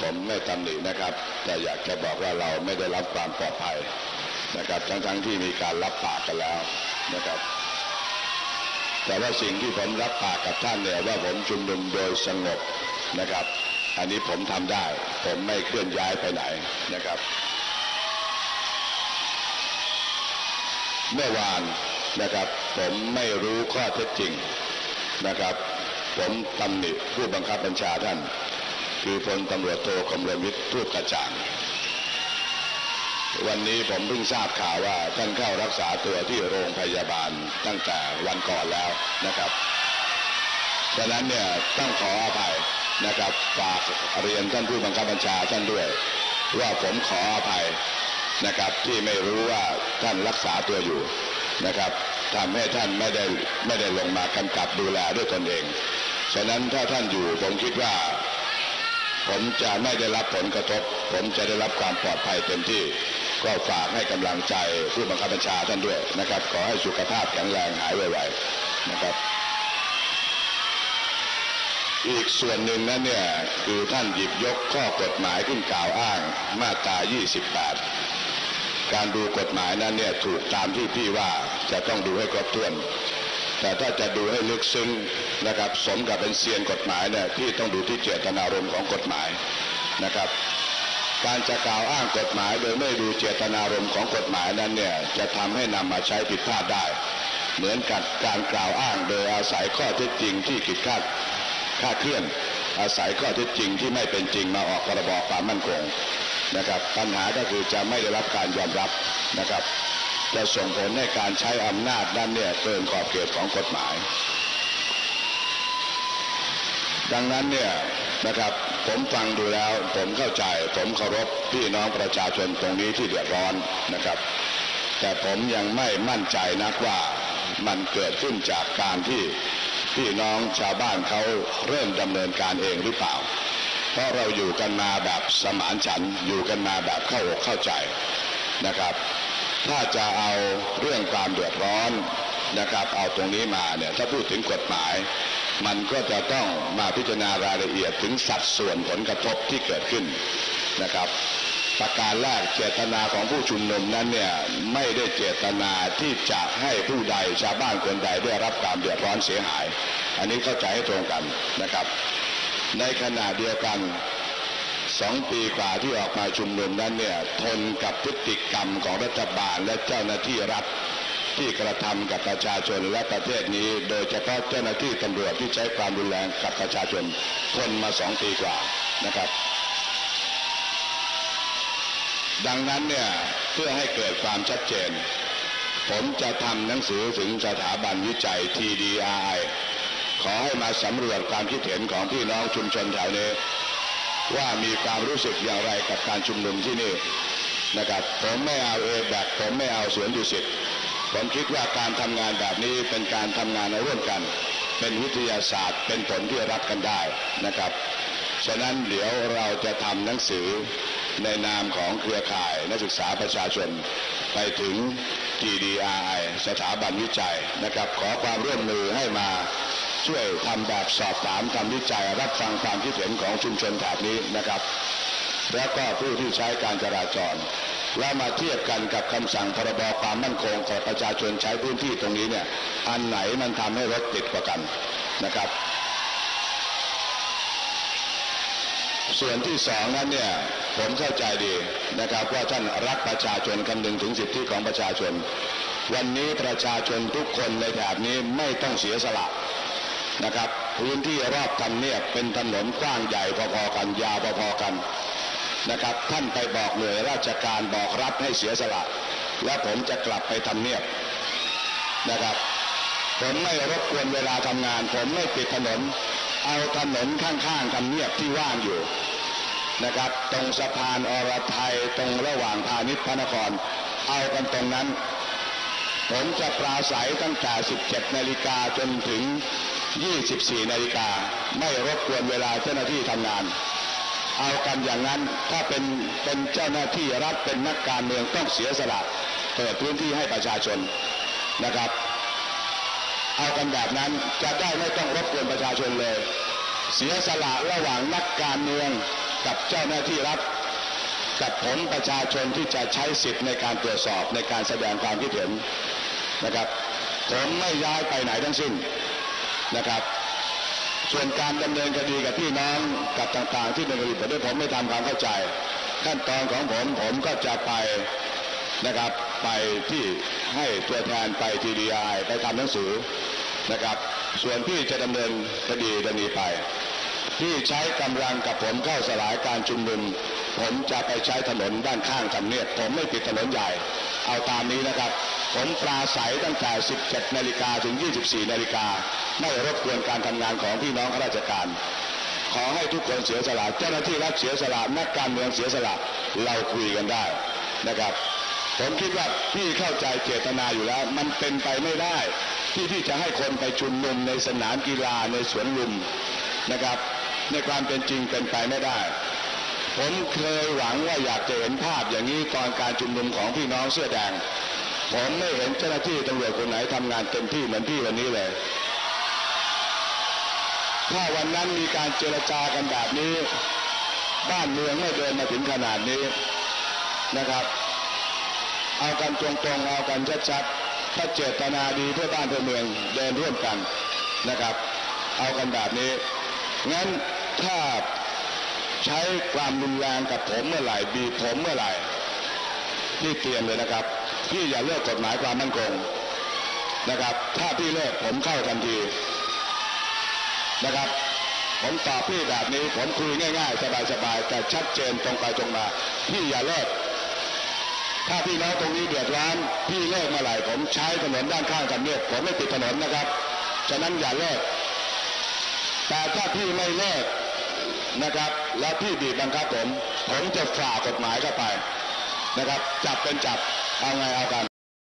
ผมไม่ตำหนินะครับ แต่อยากจะบอกว่าเราไม่ได้รับความปลอดภัยนะครับ ทั้งๆทที่มีการรับปากกันแล้วนะครับ แต่ว่าสิ่งที่ผมรับปากกับท่านเนี่ยว่าผมชุมนุมโดยสงบนะครับ อันนี้ผมทำได้ ผมไม่เคลื่อนย้ายไปไหนนะครับ เมื่อวานนะครับ ผมไม่รู้ข้อเท็จจริงนะครับ ผมตำหนิผู้บังคับบัญชาท่าน คือพลตำรวจโทคมรวิทย์ทูตกระจ่าง วันนี้ผมเพิ่งทราบข่าวว่าท่านเข้ารักษาตัวที่โรงพยาบาลตั้งแต่วันก่อนแล้วนะครับฉะนั้นเนี่ยต้องขออภัยนะครับฝากเรียนท่านผู้บังคับบัญชาท่านด้วย ว่าผมขออภัยนะครับที่ไม่รู้ว่าท่านรักษาตัวอยู่นะครับทำให้ท่านไม่ได้ไม่ได้ลงมากำกับดูแลด้วยตนเอง ฉะนั้นถ้าท่านอยู่ผมคิดว่า ผมจะไม่ได้รับผลกระทบ ผมจะได้รับความปลอดภัยเต็มที่ ก็ฝากให้กำลังใจผู้บังคับบัญชาท่านด้วยนะครับ ขอให้สุขภาพแข็งแรงหายไวๆนะครับ อีกส่วนหนึ่งนั้นเนี่ยคือท่านหยิบยกข้อกฎหมายขึ้นกล่าวอ้างมาตรา 28 การดูกฎหมายนั้นเนี่ยถูกตามที่พี่ว่าจะต้องดูให้ครบถ้วน แต่ถ้าจะดูให้ลึกซึ้งนะครับสมกับเป็นเซียนกฎหมายเนี่ยที่ต้องดูที่เจตนารมณ์ของกฎหมายนะครับ การจะกล่าวอ้างกฎหมายโดยไม่ดูเจตนารมณ์ของกฎหมายนั้นเนี่ยจะทำให้นำมาใช้ผิดพลาดได้ เหมือนกับการกล่าวอ้างโดยอาศัยข้อเท็จจริงที่ผิดคาดคาดเคลื่อน อาศัยข้อเท็จจริงที่ไม่เป็นจริงมาออกพรบความมั่นคงนะครับปัญหาก็คือจะไม่ได้รับการยอมรับนะครับ จะส่งผลให้การใช้อำนาจนั้นเนี่ยเกินขอบเขตของกฎหมาย ดังนั้นเนี่ยนะครับผมฟังดูแล้วผมเข้าใจ ผมเคารพพี่น้องประชาชนตรงนี้ที่เดือดร้อนนะครับ แต่ผมยังไม่มั่นใจนักว่ามันเกิดขึ้นจากการที่พี่น้องชาวบ้านเขาเริ่มดำเนินการเองหรือเปล่า เพราะเราอยู่กันมาแบบสมานฉันอยู่กันมาแบบเข้าอกเข้าใจนะครับ ถ้าจะเอาเรื่องความเดือดร้อนนะครับ เอาตรงนี้มาเนี่ยถ้าพูดถึงกฎหมาย มันก็จะต้องมาพิจารณารายละเอียดถึงสัดส่วนผลกระทบที่เกิดขึ้นนะครับ ประการแรกเจตนาของผู้ชุมนุมนั้นเนี่ยไม่ได้เจตนาที่จะให้ผู้ใดชาวบ้านคนใดได้รับความเดือดร้อนเสียหาย อันนี้เข้าใจให้ตรงกันนะครับ ในขณะเดียวกัน สองปีกว่าที่ออกมาชุมนุมนั้นเนี่ยทนกับพฤติกรรมของรัฐบาลและเจ้าหน้าที่รัฐที่กระทำกับประชาชนและประเทศนี้ โดยเฉพาะเจ้าหน้าที่ตำรวจที่ใช้ความรุนแรงกับประชาชนทนมาสองปีกว่านะครับ ดังนั้นเนี่ยเพื่อให้เกิดความชัดเจน ผมจะทำหนังสือถึงสถาบันวิจัย TDI ขอให้มาสำรวจความคิดเห็นของพี่น้องชุมชนแถวนี้ ว่ามีความรู้สึกอย่างไรกับการชุมนุมที่นี่นะครับผมไม่เอาเอแบกผมไม่เอาสวนดุสิตผมคิดว่าการทำงานแบบนี้เป็นการทำงานร่วมกัน เป็นวิทยาศาสตร์เป็นผลที่รับกันได้นะครับฉะนั้นเดี๋ยวเราจะทำหนังสือในนามของเครือข่ายนักศึกษาประชาชนไปถึง TDI สถาบันวิจัยนะครับ ขอความร่วมมือให้มา ช่วยทำแบบสอบถามทำวิจัยรับฟังความคิดเห็นของชุมชนแถบนี้นะครับ แล้วก็ผู้ที่ใช้การจราจร แล้วมาเทียบกันกับคำสั่งพรบความมั่นคงของประชาชนใช้พื้นที่ตรงนี้เนี่ยอันไหนมันทำให้รถติดกว่ากันนะครับ ส่วนที่สองนั้นเนี่ยผมเข้าใจดีนะครับว่าท่านรักประชาชนคำนึงถึงสิทธิของประชาชน วันนี้ประชาชนทุกคนในแถบนี้ไม่ต้องเสียสละ นะครับ พื้นที่รอบทำเนียบเป็นถนนกว้างใหญ่พอๆกันยาวพอๆกันนะครับ ท่านไปบอกหน่วยราชการบอกรัฐให้เสียสละ และผมจะกลับไปทำเนียบนะครับ ผมไม่รบกวนเวลาทำงาน ผมไม่ปิดถนน เอาถนนข้างๆทำเนียบที่ว่างอยู่นะครับ ตรงสะพานอรไทยตรงระหว่างพาณิชย์พระนคร เอากันตรงนั้น ผมจะปราศัยตั้งแต่ 17 นาฬิกาจนถึง 24นาฬิกาไม่รบกวนเวลาเจ้าหน้าที่ทำงาน เอากันอย่างนั้นถ้าเป็นเป็นเจ้าหน้าที่รัฐเป็นนักการเมืองต้องเสียสละเปิดพื้นที่ให้ประชาชนนะครับ เอากันแบบนั้นจะได้ไม่ต้องรบกวนประชาชนเลย เสียสละระหว่างนักการเมืองกับเจ้าหน้าที่รัฐกับผมประชาชนที่จะใช้สิทธิ์ในการตรวจสอบในการแสดงความคิดเห็นนะครับผมไม่ย้ายไปไหนทั้งสิ้น นะครับส่วนการดำเนินคดีกับพี่น้องกับต่างๆ ที่ดำเนินคดีผมด้วยผมไม่ทำความเข้าใจ ขั้นตอนของผมผมก็จะไปนะครับไปที่ให้ตัวแทนไปทีดีไอไปทำหนังสือนะครับ ส่วนพี่จะดำเนินคดีดำเนินไปที่ใช้กำลังกับผมเข้าสลายการชุมนุม ผมจะไปใช้ถนนด้านข้างทำเนียบผมไม่ปิดถนนใหญ่ เอาตามนี้นะครับ ผมปราศัยตั้งแต่ 17 นาฬิกาถึง 24 นาฬิกา ไม่รบกวนการทำงานของพี่น้องข้าราชการ ขอให้ทุกคนเสียสละ เจ้าหน้าที่รัฐเสียสละ นักการเมืองเสียสละ เราคุยกันได้นะครับ ผมคิดว่าพี่เข้าใจเจตนาอยู่แล้ว มันเป็นไปไม่ได้ ที่ที่จะให้คนไปชุมนุมในสนามกีฬาในสวนลุมนะครับ ในความเป็นจริงเป็นไปไม่ได้ผมเคยหวังว่าอยากจะเห็นภาพอย่างนี้ตอนการชุมนุมของพี่น้องเสื้อแดง ผมไม่เห็นเจ้าหน้าที่ตำรวจคนไหนทำงานเต็มที่เหมือนพี่วันนี้เลย ถ้าวันนั้นมีการเจรจากันแบบนี้ บ้านเมืองไม่เดินมาถึงขนาดนี้นะครับ เอากันตรงๆ เอากันชัดๆ ถ้าเจตนาดีเพื่อบ้านเพื่อเมืองเดินร่วมกันนะครับ เอากันแบบนี้ งั้นถ้าใช้ความรุนแรงกับผมเมื่อไหร่บีบผมเมื่อไหร่พี่เตรียมเลยนะครับ พี่อย่าเลิกกฎหมายความมั่นคงนะครับ ถ้าพี่เลิกผมเข้าทันทีนะครับ ผมตอบพี่แบบนี้ ผมคุยง่ายๆ สบายๆ แต่ชัดเจนตรงไปตรงมา พี่อย่าเลิก ถ้าพี่น้องตรงนี้เดือดร้อน พี่เลิกเมื่อไหร่ผมใช้ถนนด้านข้างทำเนียบผมไม่ปิดถนนนะครับ ฉะนั้นอย่าเลิก แต่ถ้าพี่ไม่เลิกนะครับ แล้วพี่บีบบังคับผม ผมจะฝ่ากฎหมายเข้าไปนะครับ จับเป็นจับ เ